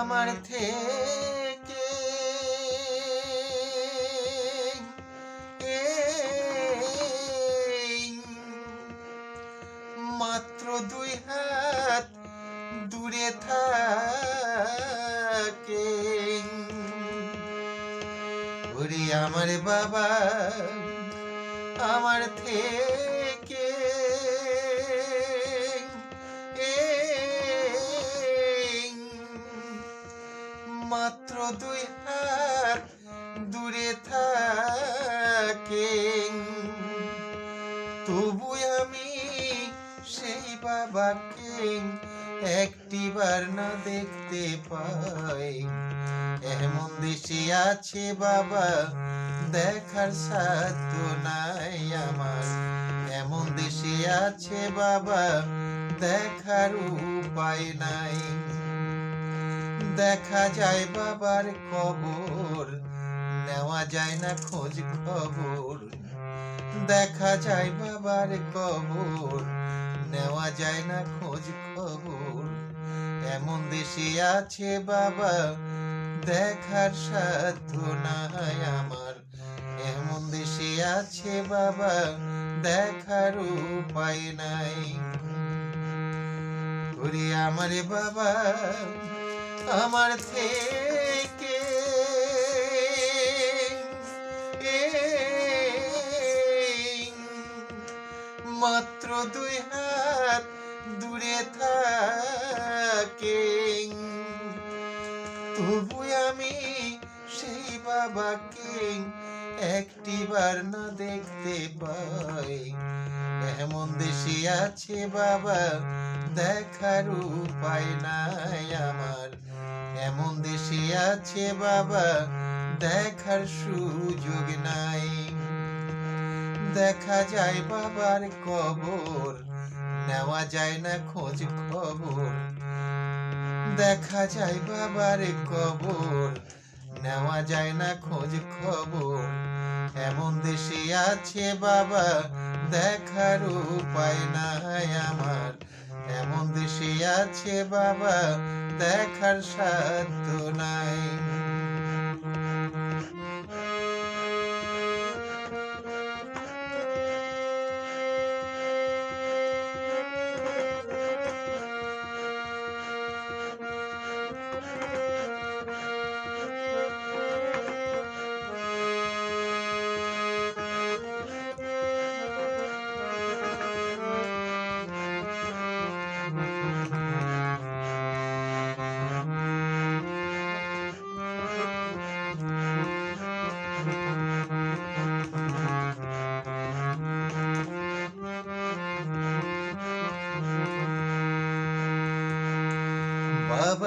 আমার থেকে মাত্র দুই হাত দূরে থাকে। ওরে আমার বাবা আমার থেকে দুই হাত দূরে থাকে তবু আমি সেই বাবাকে একটিবার না দেখতে পাই। এমন দেশে আছে বাবা, দেখার সাধ্য নাই আমার। এমন দেশে আছে বাবা, দেখার উপায় নাই। দেখা যায় বাবার কবর নেওয়া যায় না খোঁজ খবর। দেখা যায় বাবার কবর নেওয়া যায় না খোঁজ খবর। এমন দেশে আছে বাবা, দেখার সাধ্য নাই আমার। এমন দেশে আছে বাবা, দেখার উপায় নাই। ওরে আমার বাবা আমার থেকে মাত্র দুই হাত দূরে থাকে তবু আমি সেই বাবাকে একটিবার না দেখতে পাই এমন দেশে আছে বাবা দেখার উপায় নাই আমার এমন দেশে আছে বাবা, দেখার সুযোগ নাই। দেখা যায় বাবার কবর, নেওয়া যায় না খোঁজ খবর। দেখা যায় বাবার কবর, নেওয়া যায় না খোঁজ খবর। এমন দেশে আছে বাবা, দেখার উপায় নাই আমার। এমন দেশে আছে বাবা দেখার সাধ্য নাই।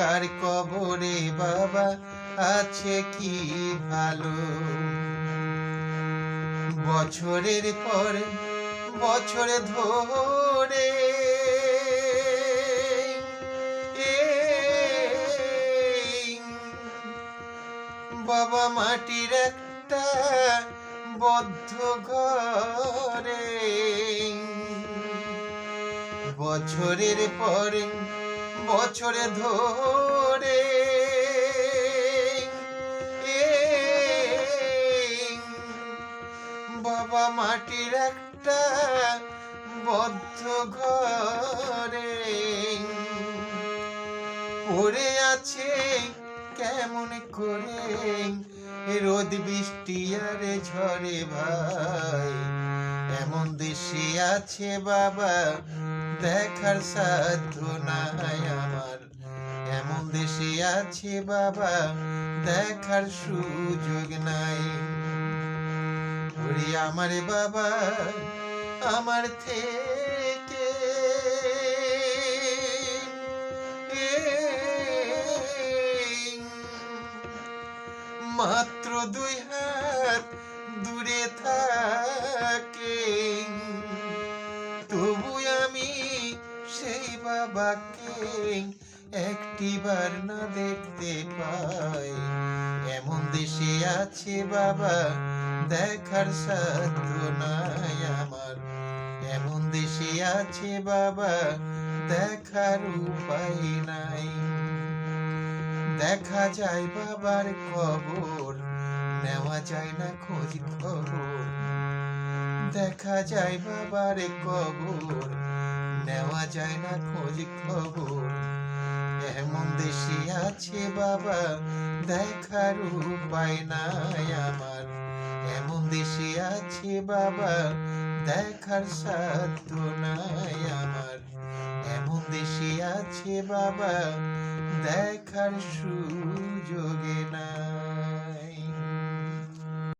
অন্ধকার কবরে বাবা আছে কি ভালো? বছরের পর বছর ধরে বাবা মাটির একটা বদ্ধ ঘরে। বছরের পর বছরে ধরে বাবা মাটির একটা বদ্ধ ঘরে পড়ে আছে কেমন করে? রোদ, বৃষ্টি আর ঝরে ভাই। এমন দেশে আছে বাবা দেখার সাধ্য নাই আমার। এমন দেশে আছে বাবা, দেখার সুযোগ নাই। আমার বাবা, আমার থেকে একটিবার না দেখতে পাই। এমন দেশে আছে বাবা, দেখার সাধ্য নাই আমার। এমন দেশে আছে বাবা, দেখার উপায় নাই। দেখা যায় বাবার খবর, নেওয়া যায় না খোঁজ খবর। দেখা যায় বাবার কবর নেওয়া যায় না খোঁজ খবর এমন দেশে আছে বাবা, দেখার উপায় নাই আমার। এমন দেশে আছে বাবা, দেখার সাধ্য নাই আমার। এমন দেশে আছে বাবা, দেখার সুযোগে